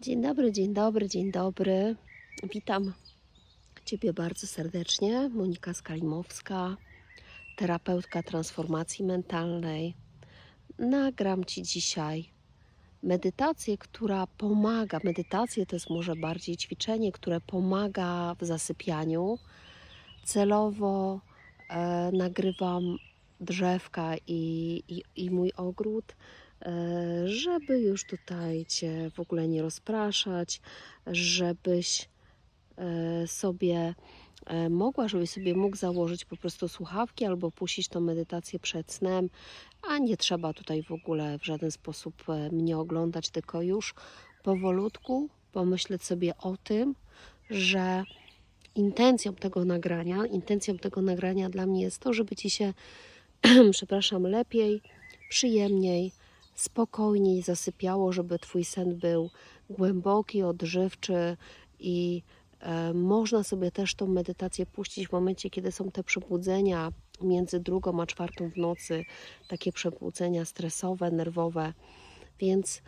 Dzień dobry, dzień dobry, dzień dobry. Witam Ciebie bardzo serdecznie. Monika Skalimowska, terapeutka transformacji mentalnej. Nagram Ci dzisiaj medytację, która pomaga. Medytację to jest może bardziej ćwiczenie, które pomaga w zasypianiu. Celowo e, nagrywam drzewka i, i, i mój ogród żeby już tutaj Cię w ogóle nie rozpraszać, żebyś e, sobie e, mogła, żebyś sobie mógł założyć po prostu słuchawki albo puścić tą medytację przed snem, a nie trzeba tutaj w ogóle w żaden sposób e, mnie oglądać, tylko już powolutku pomyśleć sobie o tym, że intencją tego nagrania, intencją tego nagrania dla mnie jest to, żeby Ci się, przepraszam, lepiej, przyjemniej, spokojniej zasypiało, żeby Twój sen był głęboki, odżywczy i e, można sobie też tą medytację puścić w momencie, kiedy są te przebudzenia między drugą a czwartą w nocy, takie przebudzenia stresowe, nerwowe, więc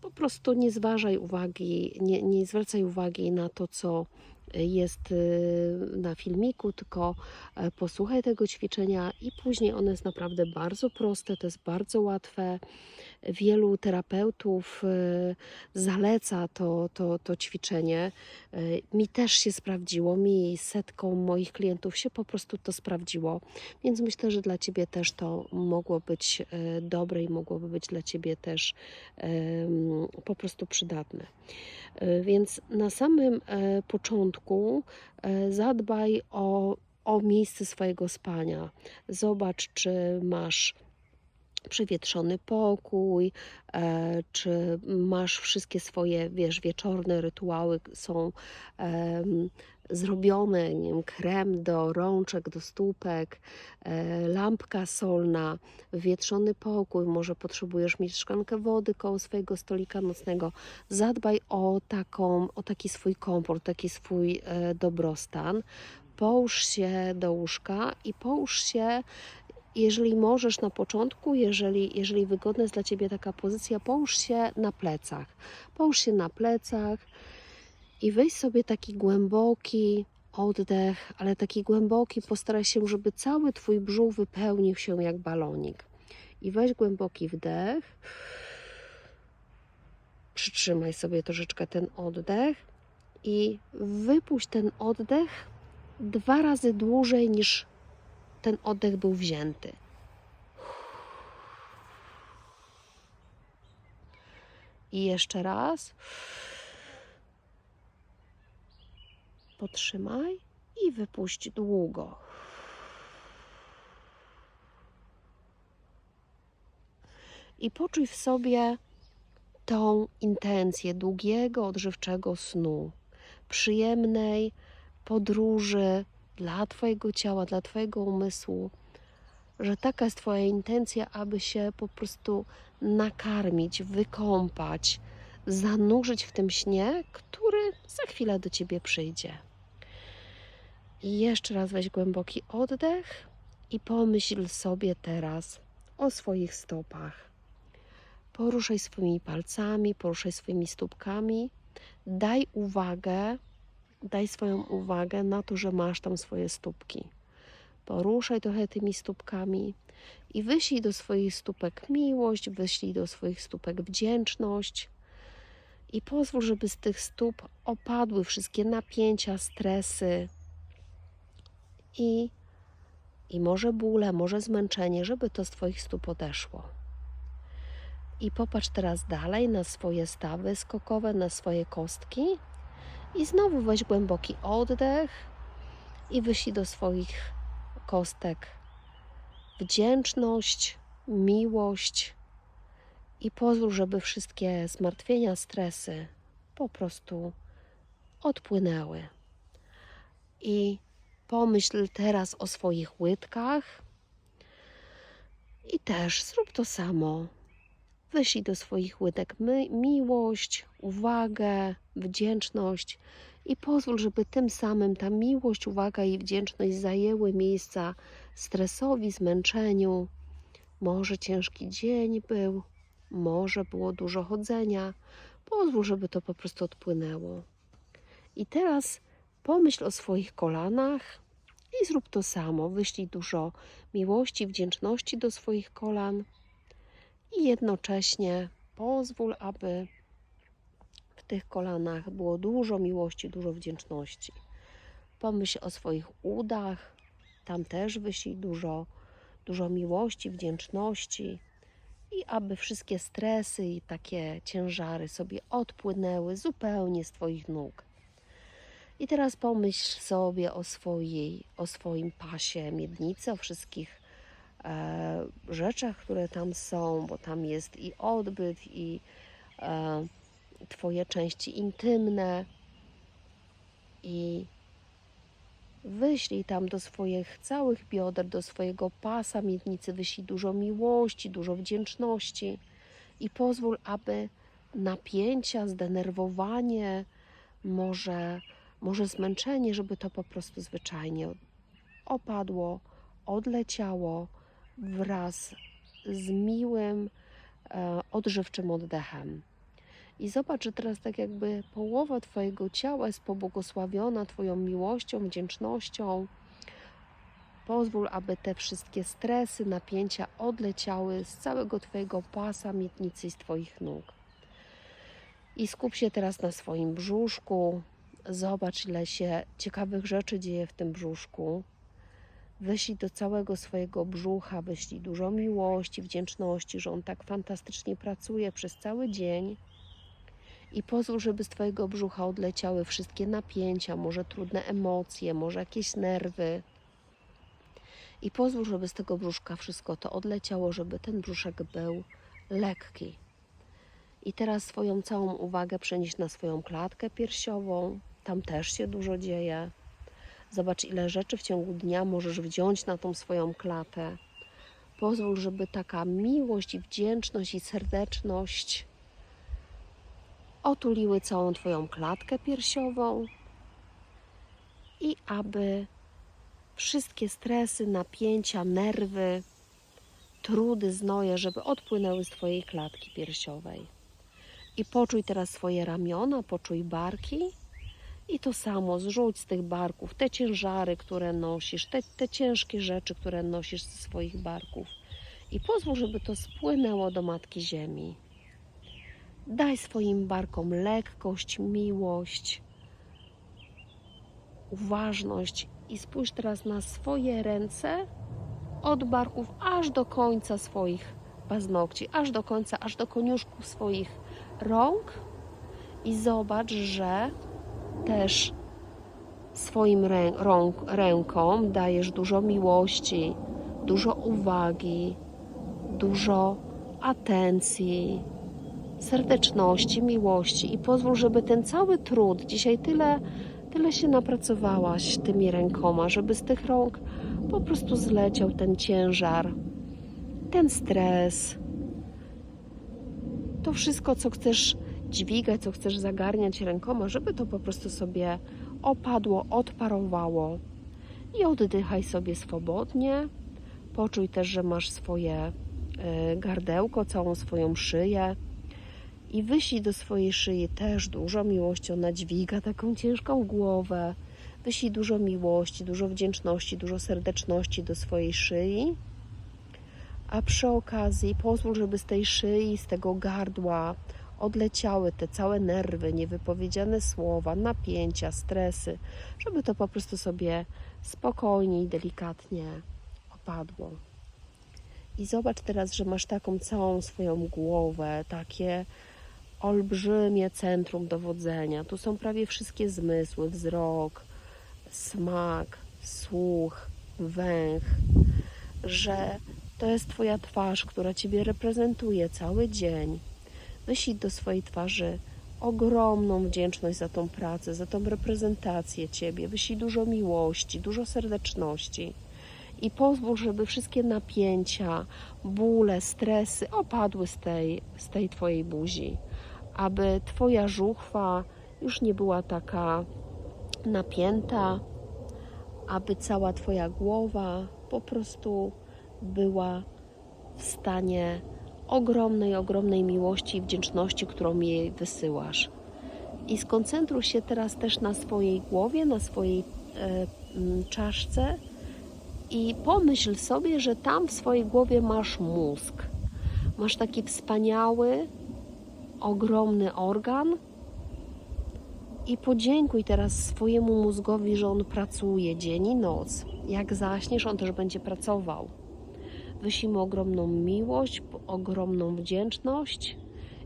po prostu nie zważaj uwagi, nie, nie zwracaj uwagi na to, co jest y, na filmiku, tylko e, posłuchaj tego ćwiczenia i później ono jest naprawdę bardzo proste, to jest bardzo łatwe. Wielu terapeutów y, zaleca to, to, to ćwiczenie. Y, Mi też się sprawdziło, mi setką moich klientów się po prostu to sprawdziło, więc myślę, że dla Ciebie też to mogło być e, dobre i mogłoby być dla Ciebie też po prostu przydatne. Więc na samym początku zadbaj o, o miejsce swojego spania. Zobacz, czy masz przywietrzony pokój, e, czy masz wszystkie swoje, wiesz, wieczorne rytuały są zrobione, nie wiem, krem do rączek, do stópek, e, lampka solna, wietrzony pokój, może potrzebujesz mieć szklankę wody koło swojego stolika nocnego. Zadbaj o, taką, o taki swój komfort, taki swój e, dobrostan. Połóż się do łóżka i połóż się jeżeli możesz na początku, jeżeli, jeżeli wygodna jest dla Ciebie taka pozycja, połóż się na plecach. Połóż się na plecach i weź sobie taki głęboki oddech, ale taki głęboki, postaraj się, żeby cały Twój brzuch wypełnił się jak balonik. I weź głęboki wdech. Przytrzymaj sobie troszeczkę ten oddech i wypuść ten oddech dwa razy dłużej niż ten oddech był wzięty. I jeszcze raz. Potrzymaj i wypuść długo. I poczuj w sobie tą intencję długiego, odżywczego snu, przyjemnej podróży dla Twojego ciała, dla Twojego umysłu, że taka jest Twoja intencja, aby się po prostu nakarmić, wykąpać, zanurzyć w tym śnie, który za chwilę do Ciebie przyjdzie. I jeszcze raz weź głęboki oddech i pomyśl sobie teraz o swoich stopach. Poruszaj swoimi palcami, poruszaj swoimi stópkami. Daj uwagę daj swoją uwagę na to, że masz tam swoje stópki. Poruszaj trochę tymi stópkami i wyślij do swoich stópek miłość, wyślij do swoich stópek wdzięczność i pozwól, żeby z tych stóp opadły wszystkie napięcia, stresy i, i może bóle, może zmęczenie, żeby to z Twoich stóp odeszło. I popatrz teraz dalej na swoje stawy skokowe, na swoje kostki i znowu weź głęboki oddech i wyślij do swoich kostek wdzięczność, miłość i pozwól, żeby wszystkie zmartwienia, stresy po prostu odpłynęły. I pomyśl teraz o swoich łydkach i też zrób to samo. Wyślij do swoich łydek my, miłość, uwagę, wdzięczność i pozwól, żeby tym samym ta miłość, uwaga i wdzięczność zajęły miejsca stresowi, zmęczeniu. Może ciężki dzień był, może było dużo chodzenia. Pozwól, żeby to po prostu odpłynęło. I teraz pomyśl o swoich kolanach i zrób to samo. Wyślij dużo miłości, wdzięczności do swoich kolan i jednocześnie pozwól, aby w tych kolanach było dużo miłości, dużo wdzięczności. Pomyśl o swoich udach, tam też wyślij dużo, dużo miłości, wdzięczności i aby wszystkie stresy i takie ciężary sobie odpłynęły zupełnie z Twoich nóg. I teraz pomyśl sobie o, swojej, o swoim pasie miednicy, o wszystkich rzeczach, które tam są, bo tam jest i odbyt, i e, Twoje części intymne. I wyślij tam do swoich całych bioder, do swojego pasa miednicy, wyślij dużo miłości, dużo wdzięczności i pozwól, aby napięcia, zdenerwowanie, może, może zmęczenie, żeby to po prostu zwyczajnie opadło, odleciało wraz z miłym, e, odżywczym oddechem. I zobacz, że teraz tak jakby połowa Twojego ciała jest pobłogosławiona Twoją miłością, wdzięcznością. Pozwól, aby te wszystkie stresy, napięcia odleciały z całego Twojego pasa, miednicy i z Twoich nóg. I skup się teraz na swoim brzuszku. Zobacz, ile się ciekawych rzeczy dzieje w tym brzuszku. Wyślij do całego swojego brzucha, wyślij dużo miłości, wdzięczności, że on tak fantastycznie pracuje przez cały dzień i pozwól, żeby z Twojego brzucha odleciały wszystkie napięcia, może trudne emocje, może jakieś nerwy. I pozwól, żeby z tego brzuszka wszystko to odleciało, żeby ten brzuszek był lekki. I teraz swoją całą uwagę przenieś na swoją klatkę piersiową. Tam też się dużo dzieje. Zobacz, ile rzeczy w ciągu dnia możesz wziąć na tą swoją klatę. Pozwól, żeby taka miłość i wdzięczność i serdeczność otuliły całą Twoją klatkę piersiową i aby wszystkie stresy, napięcia, nerwy, trudy, znoje, żeby odpłynęły z Twojej klatki piersiowej. I poczuj teraz swoje ramiona, poczuj barki i to samo zrzuć z tych barków te ciężary, które nosisz, te, te ciężkie rzeczy, które nosisz ze swoich barków. I pozwól, żeby to spłynęło do Matki Ziemi. Daj swoim barkom lekkość, miłość, uważność i spójrz teraz na swoje ręce od barków aż do końca swoich paznokci, aż do końca, aż do koniuszków swoich rąk i zobacz, że też swoim rę rąk rękom dajesz dużo miłości, dużo uwagi, dużo atencji, serdeczności, miłości. I pozwól, żeby ten cały trud, dzisiaj tyle, tyle się napracowałaś tymi rękoma, żeby z tych rąk po prostu zleciał ten ciężar, ten stres, to wszystko, co chcesz dźwigać, co chcesz zagarniać rękoma, żeby to po prostu sobie opadło, odparowało i oddychaj sobie swobodnie. Poczuj też, że masz swoje y, gardełko, całą swoją szyję i wyślij do swojej szyi też dużo miłości. Ona dźwiga taką ciężką głowę. Wyślij dużo miłości, dużo wdzięczności, dużo serdeczności do swojej szyi. A przy okazji pozwól, żeby z tej szyi, z tego gardła odleciały te całe nerwy, niewypowiedziane słowa, napięcia, stresy, żeby to po prostu sobie spokojnie i delikatnie opadło. I zobacz teraz, że masz taką całą swoją głowę, takie olbrzymie centrum dowodzenia. Tu są prawie wszystkie zmysły: wzrok, smak, słuch, węch, że to jest Twoja twarz, która Ciebie reprezentuje cały dzień. Wyślij do swojej twarzy ogromną wdzięczność za tą pracę, za tą reprezentację Ciebie. Wyślij dużo miłości, dużo serdeczności. I pozwól, żeby wszystkie napięcia, bóle, stresy opadły z tej, z tej Twojej buzi. Aby Twoja żuchwa już nie była taka napięta, aby cała Twoja głowa po prostu była w stanie ogromnej, ogromnej miłości i wdzięczności, którą jej wysyłasz. I skoncentruj się teraz też na swojej głowie, na swojej e, m, czaszce i pomyśl sobie, że tam w swojej głowie masz mózg. Masz taki wspaniały, ogromny organ. I podziękuj teraz swojemu mózgowi, że on pracuje dzień i noc. Jak zaśniesz, on też będzie pracował. Wyślij mu ogromną miłość, ogromną wdzięczność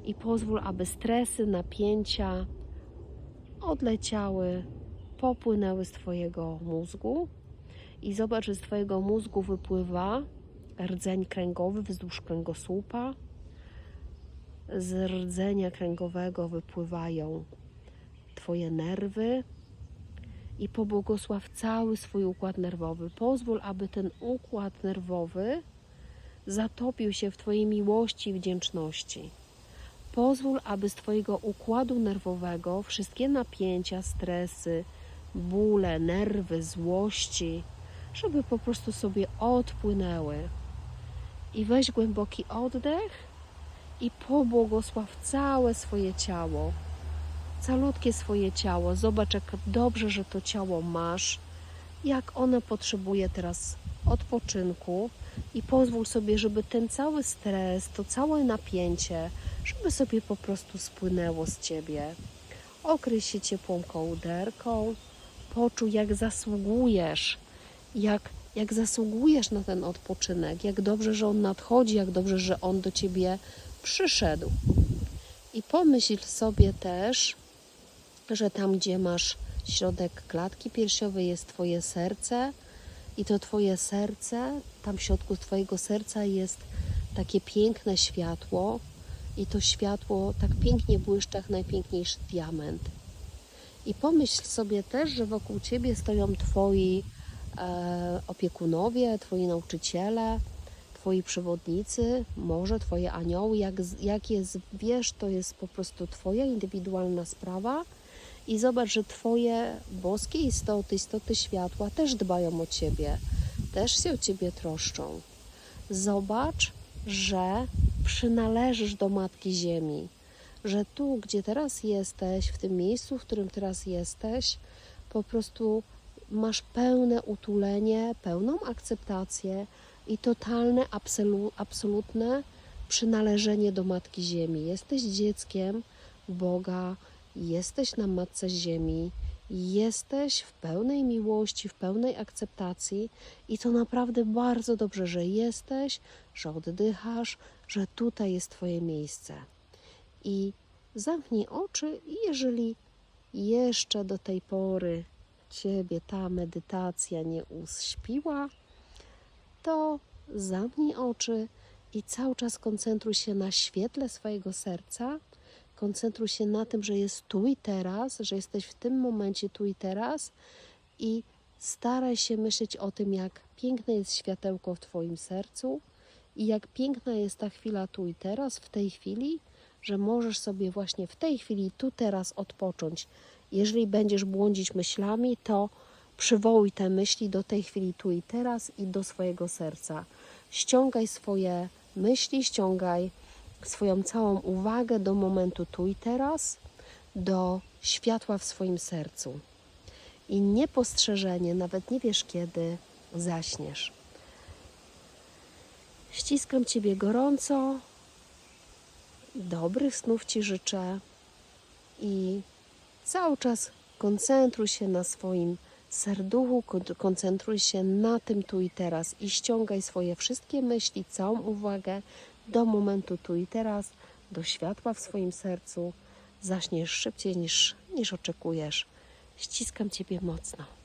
i pozwól, aby stresy, napięcia odleciały, popłynęły z Twojego mózgu. I zobacz, że z Twojego mózgu wypływa rdzeń kręgowy wzdłuż kręgosłupa. Z rdzenia kręgowego wypływają Twoje nerwy i pobłogosław cały swój układ nerwowy. Pozwól, aby ten układ nerwowy zatopił się w Twojej miłości i wdzięczności. Pozwól, aby z Twojego układu nerwowego wszystkie napięcia, stresy, bóle, nerwy, złości, żeby po prostu sobie odpłynęły. I weź głęboki oddech i pobłogosław całe swoje ciało calutkie swoje ciało. Zobacz, jak dobrze, że to ciało masz, jak ono potrzebuje teraz odpoczynku i pozwól sobie, żeby ten cały stres, to całe napięcie, żeby sobie po prostu spłynęło z ciebie. Okryj się ciepłą kołderką, poczuj, jak zasługujesz, jak, jak zasługujesz na ten odpoczynek, jak dobrze, że on nadchodzi, jak dobrze, że on do ciebie przyszedł. I pomyśl sobie też, że tam, gdzie masz środek klatki piersiowej, jest Twoje serce, i to Twoje serce, tam w środku Twojego serca jest takie piękne światło, i to światło tak pięknie błyszczy jak najpiękniejszy diament. I pomyśl sobie też, że wokół Ciebie stoją Twoi e, opiekunowie, Twoi nauczyciele, Twoi przewodnicy, może Twoje anioły. Jak, jak je wiesz, to jest po prostu Twoja indywidualna sprawa i zobacz, że Twoje boskie istoty, istoty światła też dbają o Ciebie, też się o Ciebie troszczą. Zobacz, że przynależysz do Matki Ziemi, że tu, gdzie teraz jesteś, w tym miejscu, w którym teraz jesteś, po prostu masz pełne utulenie, pełną akceptację i totalne, absolu, absolutne przynależenie do Matki Ziemi. Jesteś dzieckiem Boga, jesteś na Matce Ziemi, jesteś w pełnej miłości, w pełnej akceptacji i to naprawdę bardzo dobrze, że jesteś, że oddychasz, że tutaj jest Twoje miejsce. I zamknij oczy i jeżeli jeszcze do tej pory Ciebie ta medytacja nie uśpiła, to zamknij oczy i cały czas koncentruj się na świetle swojego serca koncentruj się na tym, że jest tu i teraz, że jesteś w tym momencie tu i teraz i staraj się myśleć o tym, jak piękne jest światełko w Twoim sercu i jak piękna jest ta chwila tu i teraz, w tej chwili, że możesz sobie właśnie w tej chwili, tu teraz odpocząć. Jeżeli będziesz błądzić myślami, to przywołuj te myśli do tej chwili tu i teraz i do swojego serca. Ściągaj swoje myśli, ściągaj swoją całą uwagę do momentu tu i teraz, do światła w swoim sercu. I niepostrzeżenie, nawet nie wiesz kiedy, zaśniesz. Ściskam Ciebie gorąco, dobrych snów Ci życzę i cały czas koncentruj się na swoim serduchu, koncentruj się na tym tu i teraz i ściągaj swoje wszystkie myśli, całą uwagę do momentu tu i teraz, do światła w swoim sercu. Zaśniesz szybciej niż, niż oczekujesz. Ściskam Ciebie mocno.